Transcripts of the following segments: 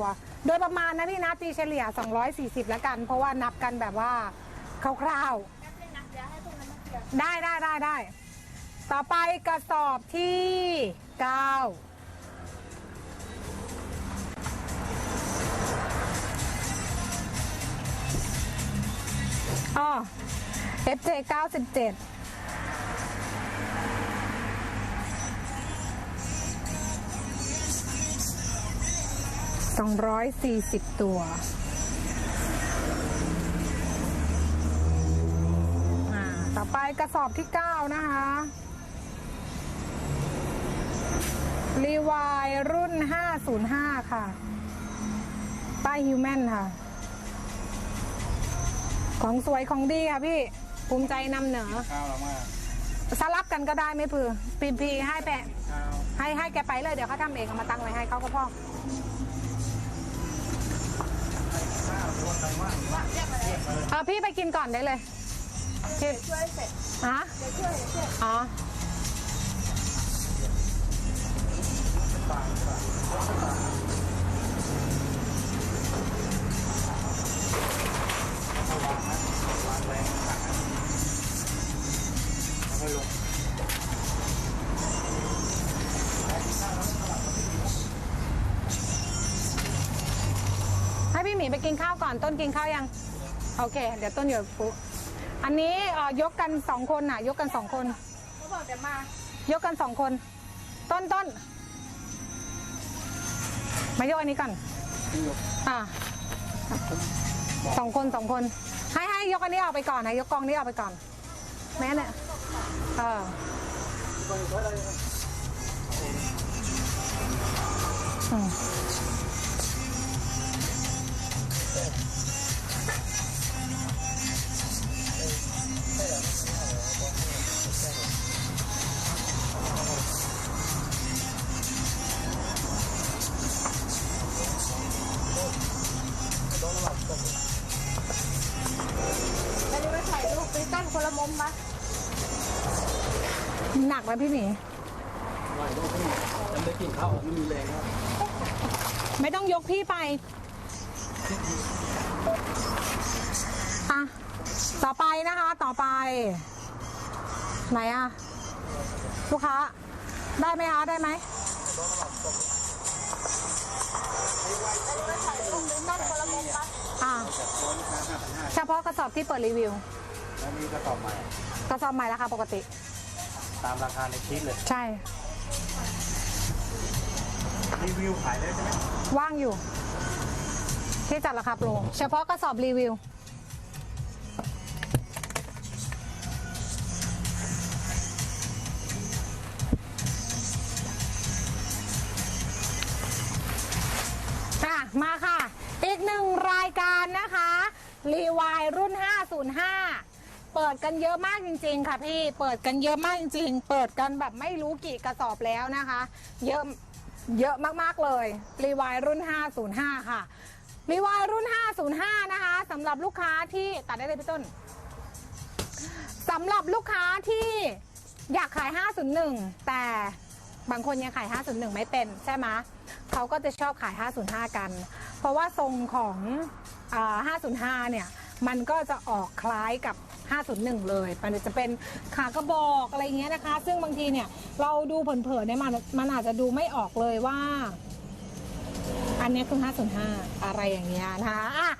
ตัว โดยประมาณนะพี่นะตีเฉลี่ย 240 แล้วกัน เพราะว่านับกันแบบว่าคร่าวแป๊บนึงนะเดี๋ยวให้พวกนั้นมาเคลียร์ๆได้ได้ได้ได้ ต่อไปกระสอบที่ 9 อ๋อ FJ 97 240 ตัวอ่าต่อไปกระสอบที่ 9 นะคะรีวายรุ่น 505 ค่ะ ป้ายฮิวแมนค่ะ ของสวยของดีค่ะพี่ ภูมิใจนำเหนือข้าวเรามากสลับกันก็ได้ไม่พือปีพีให้แปะข้าวให้ให้แกไปเลยเดี๋ยวเขาทำเองเอามาตั้งไว้ให้เขาก็พ่อ เอาพี่ไปกินก่อนได้เลยพี่ช่วยเสร็จฮะเดี๋ยวช่วยเดี๋ยวช่วยอ๋อ ไปกินข้าวก่อนต้นกินข้าวยัง โอเค เดี๋ยวต้นอยู่ปุ๊อันนี้เอ่อยกกันสองคนน่ะ ยกกันสองคน เขาบอกจะมายกกันสองคน ต้นต้นมายกอันนี้ก่อนอ่าสองคนสองคน ให้ให้ยกอันนี้ออกไปก่อนนะยกกองนี้ออกไปก่อน แม่เนี่ยเอออืม ไหมพี่หมีไหวต้องขึ้นยังได้กินข้าวไม่มีแรงครับไม่ต้องยกพี่ไปอะต่อไปนะคะ ต่อไป ไหนอะลูกค้า ได้ไหมคะได้ไหมแล้วนี่มาถ่ายรูปไปตั้งคนละมุมปะอะจากตัวลูกค้าห้าพันห้าเฉพาะกระสอบที่เปิดรีวิว แล้วมีกระสอบใหม่ กระสอบใหม่ราคาปกติ ตามราคาในคลิปเลย ใช่ รีวิวขายได้ใช่ไหมว่างอยู่ ที่จัดราคาโปรเฉพาะกระสอบรีวิวค่ะ มาค่ะ อีกหนึ่งรายการนะคะ รีวายรุ่น 505 เปิดกันเยอะมากจริง ๆ ค่ะพี่ เปิดกันเยอะมากจริง ๆ เปิดกันแบบไม่รู้กี่กระสอบแล้วนะคะ เยอะเยอะมากๆเลยรีวายรุ่น 505 ค่ะรีวายรุ่น 505 นะคะสำหรับลูกค้าที่ตัดได้เลยพี่ต้นสำหรับลูกค้าที่อยากขาย 501 แต่บางคนยังขาย 501 ไม่เป็นใช่ไหมเขาก็จะชอบขาย 505 กัน เพราะว่าทรงของอา505 เนี่ย มันก็จะออกคล้ายกับ 501 เลยมันจะเป็นขากระบอกอะไรเงี้ยนะคะ ซึ่งบางทีเนี่ยเราดูเผินๆเนี่ยมันมันอาจจะดูไม่ออกเลยว่า อันนี้คือ 505 อะไรอย่างเงี้ยนะคะอะ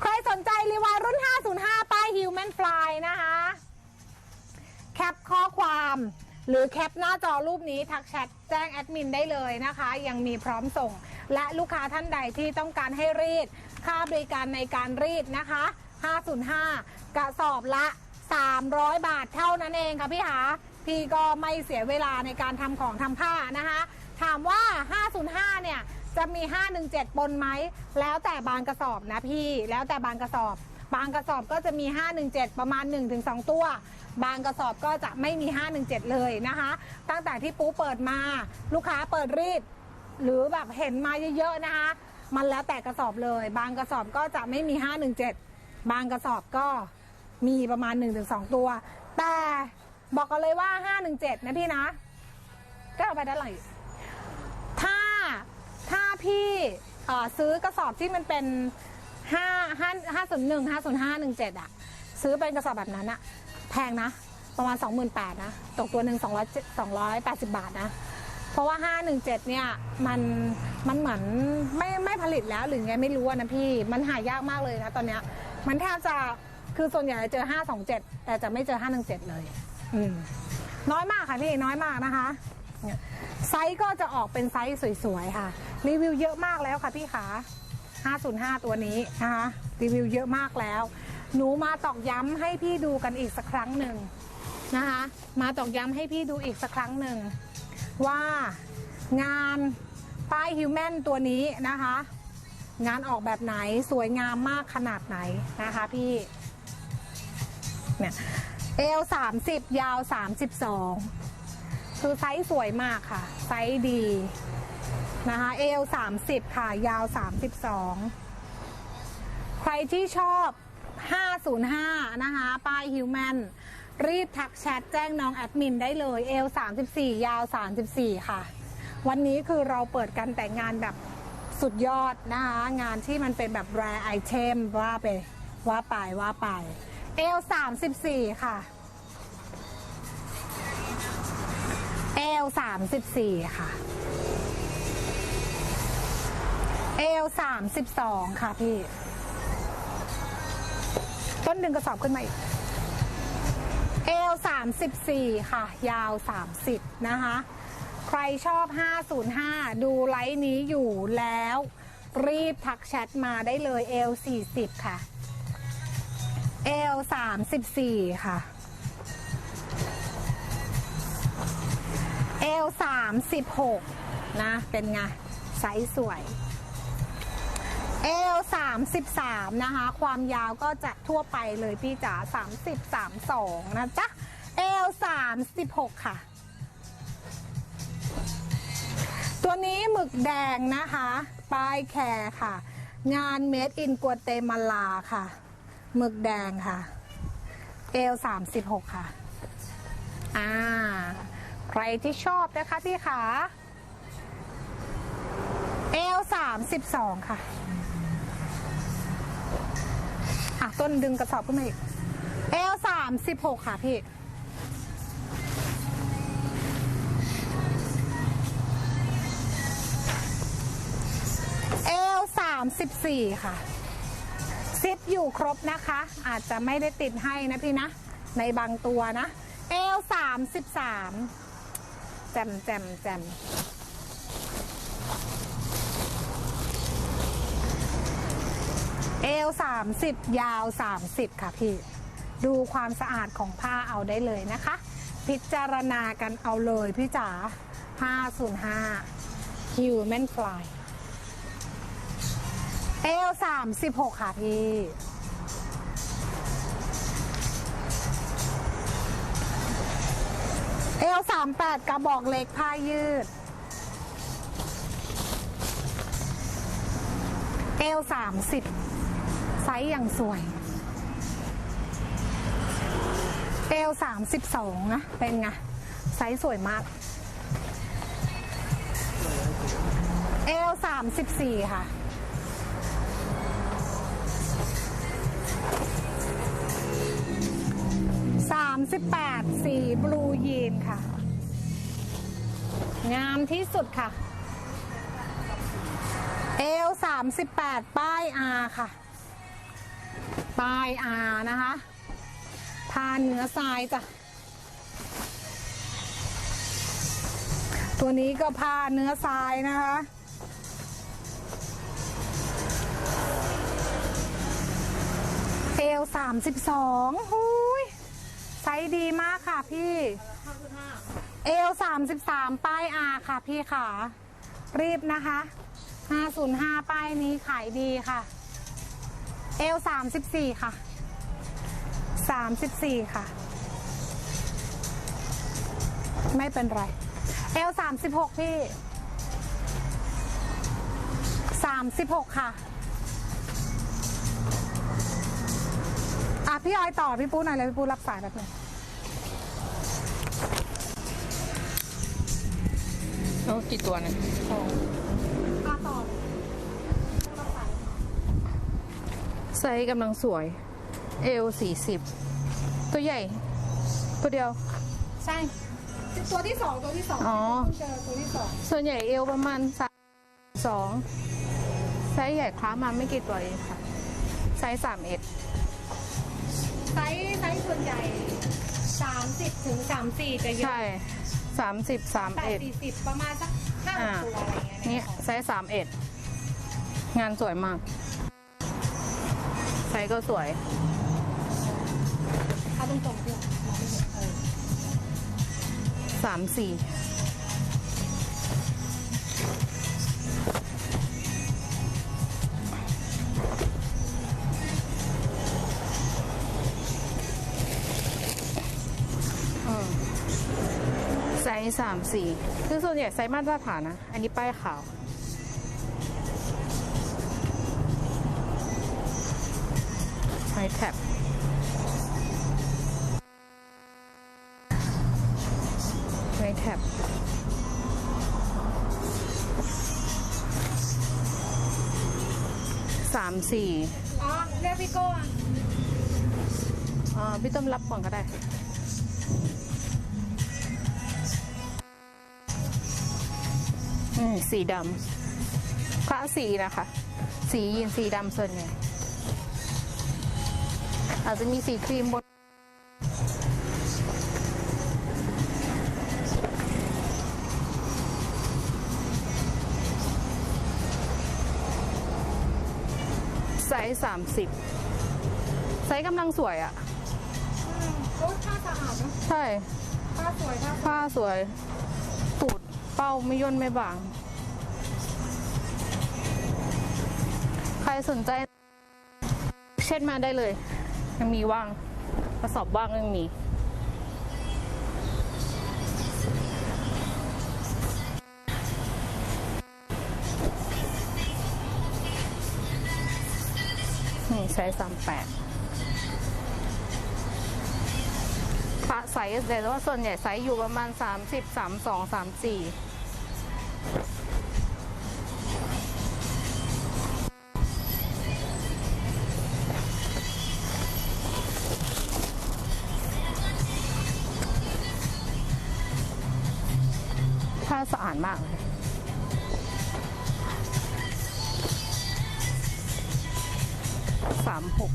ใครสนใจรีวายรุ่น 505 ป้าย Human Fly นะคะ แคปข้อความหรือแคปหน้าจอรูปนี้ทักแชทแจ้งแอดมินได้เลยนะคะ ยังมีพร้อมส่ง และลูกค้าท่านใดที่ต้องการให้รีด ค่าบริการในการรีดนะคะ 505 กระสอบละ 300 บาทเท่านั้นเองค่ะพี่หาพี่ก็ไม่เสียเวลาในการทำของทำผ้านะคะ ถามว่า 505 เนี่ยจะมี 517 ปนไหม แล้วแต่บางกระสอบนะพี่ แล้วแต่บางกระสอบ บางกระสอบก็จะมี 517 ประมาณ 1-2 ตัว บางกระสอบก็จะไม่มี 517 เลยนะคะ ตั้งแต่ที่ปูเปิดมา ลูกค้าเปิดรีด หรือแบบเห็นมาเยอะๆนะคะ มันแล้วแต่กระสอบเลย บางกระสอบก็จะไม่มี 517 บางกระสอบก็ มีประมาณ 1-2 ตัว แต่บอกกันเลยว่า 517 นะพี่นะ ก็เอาไปด้านหลังถ้าถ้าพี่ซื้อกระสอบที่มันเป็นห้าห้าห้าศูนย์หนึ่งห้าศูนย์ห้าหนึ่งเจ็ดอะซื้อเป็นกระสอบแบบนั้นอะแพงนะ ประมาณ 28,000นะ ตกตัวหนึ่ง200 280 บาทนะ เพราะว่า 517 เนี่ย มันมันเหมือนไม่ไม่ผลิตแล้วหรือไงไม่รู้นะพี่ มันหายากมากเลยนะตอนเนี้ย มันแทบจะ คือส่วนใหญ่จะเจอ 527 แต่จะไม่เจอ 517 เลยอืมน้อยมากค่ะพี่น้อยมากนะคะเนี่ยไซส์ก็จะออกเป็นไซส์สวยๆค่ะ รีวิวเยอะมากแล้วค่ะพี่ขา505 ตัวนี้นะคะรีวิวเยอะมากแล้ว หนูมาตอกย้ำให้พี่ดูกันอีกสักครั้งหนึ่งนะคะ มาตอกย้ำให้พี่ดูอีกสักครั้งหนึ่ง ว่างานป้ายฮิวแมนตัวนี้นะคะ งานออกแบบไหนสวยงามมากขนาดไหนนะคะพี่ เนี่ยเอลสามสิบยาวสามสิบสองคือไซส์สวยมากค่ะ ไซส์ดีนะคะเอลสามสิบค่ะ ยาวสามสิบสองใครที่ชอบ 505 นะคะป้ายฮิวแมนรีบทักแชทแจ้งน้องแอดมินได้เลยเอล34 ยาว 34 ค่ะ วันนี้คือเราเปิดกันแต่งงานแบบสุดยอดนะคะ งานที่มันเป็นแบบแรไอเทมว่าไปว่าไปว่าไป เอล34 ค่ะ เอล34 ค่ะ เอล32 ค่ะพี่ ต้นดึงกระสอบขึ้นมาอีก เอล34 ค่ะ ยาว 30 นะคะ ใครชอบ 505 ดูไลฟ์นี้อยู่แล้ว รีบทักแชทมาได้เลยเอล40 ค่ะ เอล34ค่ะ เอล36นะ เป็นไงไซส์สวย เอล33นะคะ ความยาวก็จะทั่วไปเลยพี่จ๋า30 32นะจ๊ะ เอล36ค่ะ ตัวนี้หมึกแดงนะคะป้ายแคร์ค่ะ งานเมดอินกัวเตมาลาค่ะ หมึกแดงค่ะ เอล36ค่ะ อ่า ใครที่ชอบนะคะพี่ขาเอล32ค่ะ อะ ต้นดึงกระสอบขึ้นมาอีกเอลสามสิบหกค่ะพี่เอลสามสิบสี่ค่ะ ซิปอยู่ครบนะคะ อาจจะไม่ได้ติดให้นะพี่นะ ในบางตัวนะเอลสามสิบสามแจมแจมแจมเอล30ยาว30ค่ะพี่ ดูความสะอาดของผ้าเอาได้เลยนะคะ พิจารณากันเอาเลยพี่จ๋า505 Human Fly เอลสามสิบหกค่ะพี่ เอลสามแปดกระบอกเล็กผ้ายืด เอลสามสิบไซส์อย่างสวย เอลสามสิบสองนะ เป็นไง ไซส์สวยมาก เอลสามสิบสี่ค่ะ 38สีบลูยีนค่ะ งามที่สุดค่ะ เอล38 ป้ายอาค่ะ ป้ายอานะคะผ้าเนื้อทรายจ้ะ ตัวนี้ก็ผ้าเนื้อทรายนะคะเอล32หูย ไซส์ดีมากค่ะพี่ เอล33ป้ายอาค่ะพี่ขารีบนะคะ505ป้ายนี้ขายดีค่ะ เอล34ค่ะ34ค่ะ ไม่เป็นไร เอล36พี่36ค่ะอะ พี่ออยต่อพี่ปูหน่อยเลยพี่ปูรับสายแบบนึงโอ้กี่ตัวเนี่ยอะต่อไซส์กำลังสวย เอลสี่สิบตัวใหญ่ ตัวเดียว ใช่ ตัวที่สองตัวที่สองอ๋อเจอตัวที่สองส่วนใหญ่เอวประมาณสามสองไซส์ใหญ่คล้ามาไม่กี่ตัวเองค่ะ ไซส์สามเอ็ด ไซส์ไซส์ส่วนใหญ่สามสิบถึงสามสี่จะเยอะใช่สามสิบสามแต่เอ็ดสี่สิบประมาณสักห้าอ่า ตัวอะไรเงี้ยนี่ไซส์สามเอ็ดงานสวยมาก ไซส์ก็สวย เอาตรงๆเพื่อนมองไม่เห็นเออสามสี่ ไซส์สามสี่คือส่วนใหญ่ไซส์มาตรฐานนะ อันนี้ป้ายขาวไฮแท็บไฮแท็บสามสี่อ๋อ เรียกพี่โก้อะอ่าพี่ต้มรับก่อนก็ได้ อืมสีดำคละสีนะคะ สียีนสีดำส่วนใหญ่อาจจะมีสีครีมบนไซส์สามสิบไซส์กำลังสวยอะ่ะอืมโอ้ยผ้าสะอาดเนอะใช่ ผ้าสวยผ้าสวย ผ้าสวยตูด เป้าไม่ย่นไม่บาง ใครสนใจ เช็ดมาได้เลย ยังมีว่างกระสอบว่างยังมีนี่ไซส์สามแปดะไซส์แต่ว่าส่วนใหญ่ไซส์อยู่ประมาณ 30 32 34ผ้าสะอาดมากเลยสามหก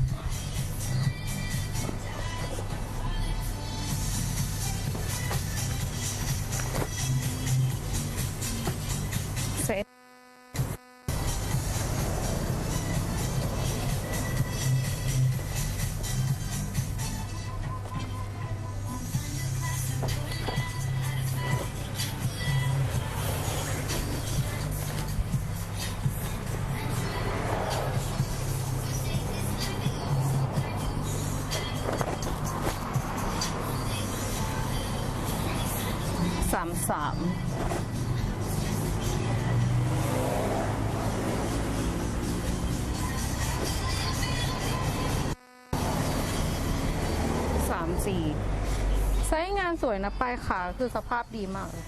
ามสามสามสี่ไซส์งานสวยนะปลายขาคือสภาพดีมากเลย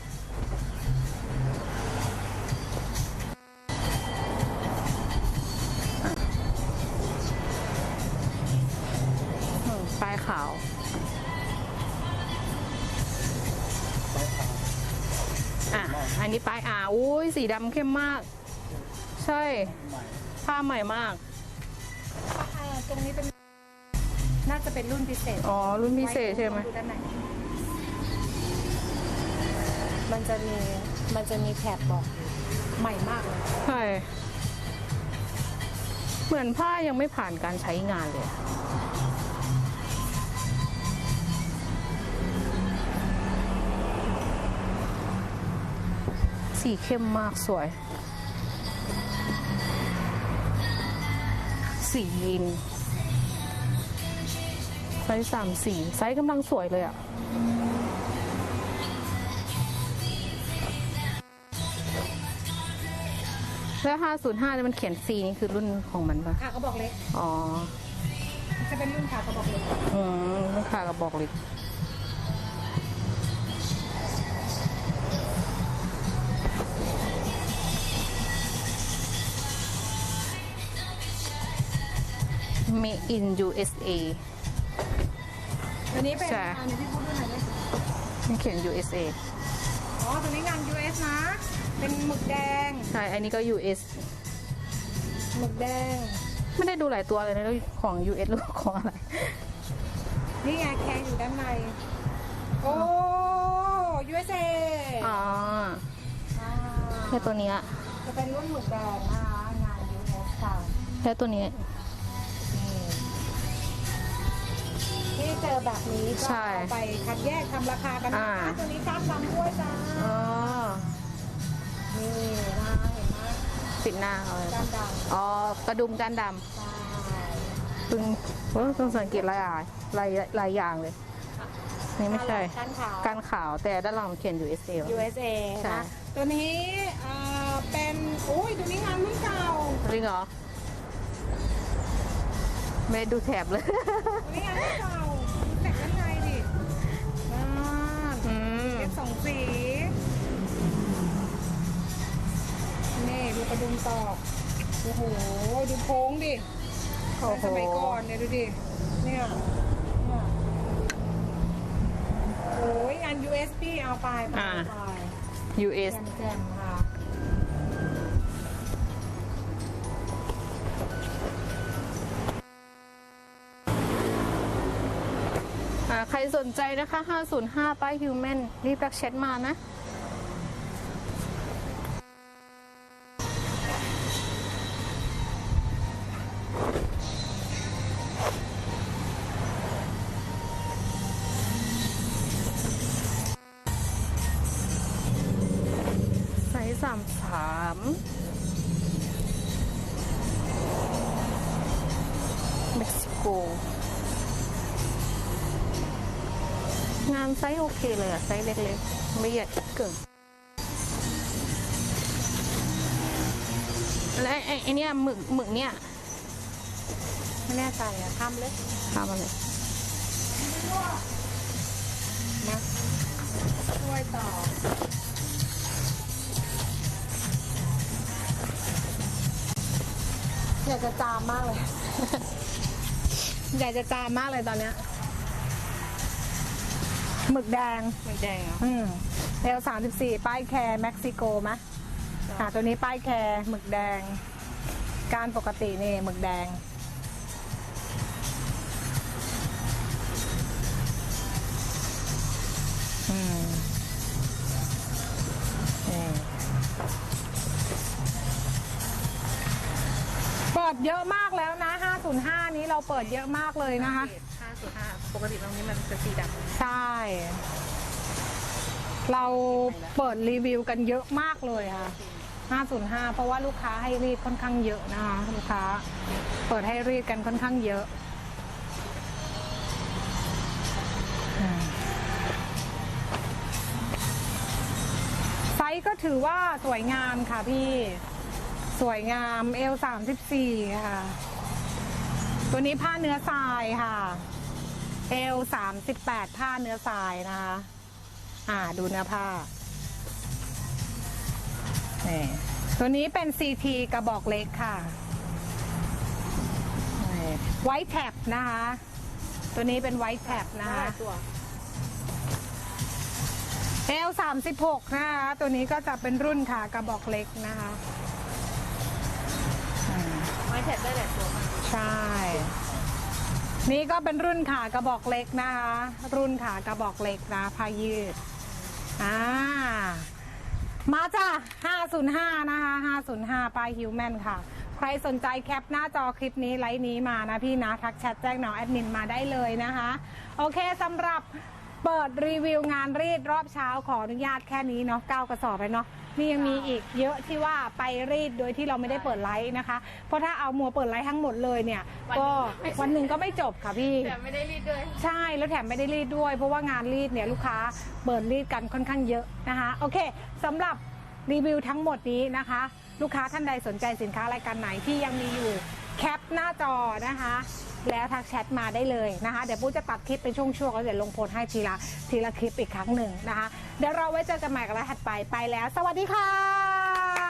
ปลายขาว นนี้ปลายอ่าอุ้ยสีดำเข้มมาก ใช่ ผ้าใหม่มาก อ่าตรงนี้เป็น น่าจะเป็นรุ่นพิเศษอ๋อ รุ่นพิเศษใช่ไหมดูด้านในมันจะมี มันจะมีแถบบอกอยู่ใหม่มากเลยใช่ เหมือนผ้ายังไม่ผ่านการใช้งานเลย สีเข้มมากสวย สียีนไซส์สามสี่ไซส์กำลังสวยเลยอะแล้ว 505เนี่ยมันเขียน C นี่คือรุ่นของมันปะค่ะเขาบอกเล็ก อ๋อ จะเป็นรุ่นค่ะเขาบอกเล็ก อืมลูกค้าก็บอกเลย made in USA ตัวนี้เป็นใช่อันนี้พี่พูดด้วยหน่อยไหมมันเขียน USA อ๋อตัวนี้งาน US นะ เป็นหมึกแดง ใช่ อันนี้ก็ US หมึกแดง ไม่ได้ดูหลายตัวเลยนะของ US หรือของอะไร นี่ไงแคงอยู่ด้านใน โอ้ USA อ๋ออ่าแค่ตัวเนี้ยจะเป็นรุ่นหมึกแดงนะคะงาน US ค่ะ แค่ตัวนี้นี่ ที่เจอแบบนี้ก็ใช่เอาไปคัดแยกทำราคากันนะอ่า คะตัวนี้ก้านดำด้วยจ้าอ๋อนี่นะเห็นไหมปิดหน้าเขาเลยก้านดำอ๋อกระดุมกันดใช่ำเพิ่งเพิ่งเพิ่งสังเกตหลายอย่างหลายหลายอย่างเลย นี่ไม่ใช่ ก้านขาว การขาวแต่ด้านหลังเขียน USA ว่ะ USA ใช่ นะตัวนี้เอ่อเป็นอุ้ยตัวนี้งานรุ่นเก่าจริงเหรอ ไม่ได้ดูแถบเลย ตัวนี้งานรุ่นเก่า สองสีนี่ดูกระดุมตอกโอ้โห ดูโค้งดิโอ้โห สมัยก่อนเนี่ยดูดิ เนี่ยเนี่ยโอ้ยงาน USB เอาไปไปอ่า ไป US แจ่มๆค่ะ สนใจนะคะ 505 ป้าย Human รีบรักแชทมานะไซส์สามสามเม็กซิโก งานไซส์โอเคเลยอะไซส์เล็กๆ ไม่ใหญ่เกินและไอ้ไอ้เนี่ยหมึกหมึกเนี่ยไม่แน่ใจอะทำเลยทำมาเลยนะช่วยต่ออยากจะจามมากเลย อยากจะจามมากเลยตอนเนี้ย หมึกแดงไม่แดงอะอืมเอลสามสิบสี่ป้ายแคร์เม็กซิโกไหมอ่าตัวนี้ป้ายแคร์หมึกแดง การปกตินี่หมึกแดง อืมนี่เปิดเยอะมากแล้วนะ 505 นี้เราเปิดเยอะมากเลยนะคะ ปกติตรงนี้มันเป็นสีดำใช่ เราเปิดรีวิวกันเยอะมากเลยค่ะ 505 เพราะว่าลูกค้าให้รีดค่อนข้างเยอะนะคะลูกค้า เปิดให้รีดกันค่อนข้างเยอะไซส์ก็ถือว่าสวยงามค่ะพี่สวยงามเอล34ค่ะ ตัวนี้ผ้าเนื้อทรายค่ะ เอลสามสิบแปดผ้าเนื้อทรายนะคะ อ่าดูเนื้อผ้านี่ตัวนี้เป็น CT กระบอกเล็กค่ะไวท์แท็บนะคะ ตัวนี้เป็นไวท์แท็บนะคะตัวเอลสามสิบหกนะคะ ตัวนี้ก็จะเป็นรุ่นค่ะกระบอกเล็กนะคะอืมไม้แท็บได้หลายตัวมากใช่ นี่ก็เป็นรุ่นขากระบอกเล็กนะคะ รุ่นขากระบอกเล็กนะผ้ายืดอ่ามาจ้ะ505 นะคะ 505ป้ายฮิวแมนค่ะ ใครสนใจแคปหน้าจอคลิปนี้ไลน์นี้มานะพี่นะ ทักแชทแจ้งน้องแอดมินมาได้เลยนะคะ โอเคสำหรับเปิดรีวิวงานรีดรอบเช้าขออนุญาตแค่นี้เนาะ9กระสอบไปเนาะ นี่ยังมีอีกเยอะที่ว่าไปรีดโดยที่เราไม่ได้เปิดไลฟ์นะคะ เพราะถ้าเอามัวเปิดไลฟ์ทั้งหมดเลยเนี่ย ก็วันหนึ่งก็ไม่จบค่ะพี่แต่ไม่ได้รีดด้วย ใช่แล้วแถมไม่ได้รีดด้วย เพราะว่างานรีดเนี่ยลูกค้าเปิดรีดกันค่อนข้างเยอะนะคะ โอเคสำหรับรีวิวทั้งหมดนี้นะคะ ลูกค้าท่านใดสนใจสินค้ารายการไหนที่ยังมีอยู่แคปหน้าจอนะคะ แล้วทักแชทมาได้เลยนะคะ เดี๋ยวปุ๊จะตัดคลิปเป็นช่วงๆแล้วเดี๋ยวลงโพสต์ให้ทีละทีละคลิปอีกครั้งหนึ่งนะคะ เดี๋ยวเราไว้เจอกันใหม่กับราถัดไปไปแล้ว สวัสดีค่ะ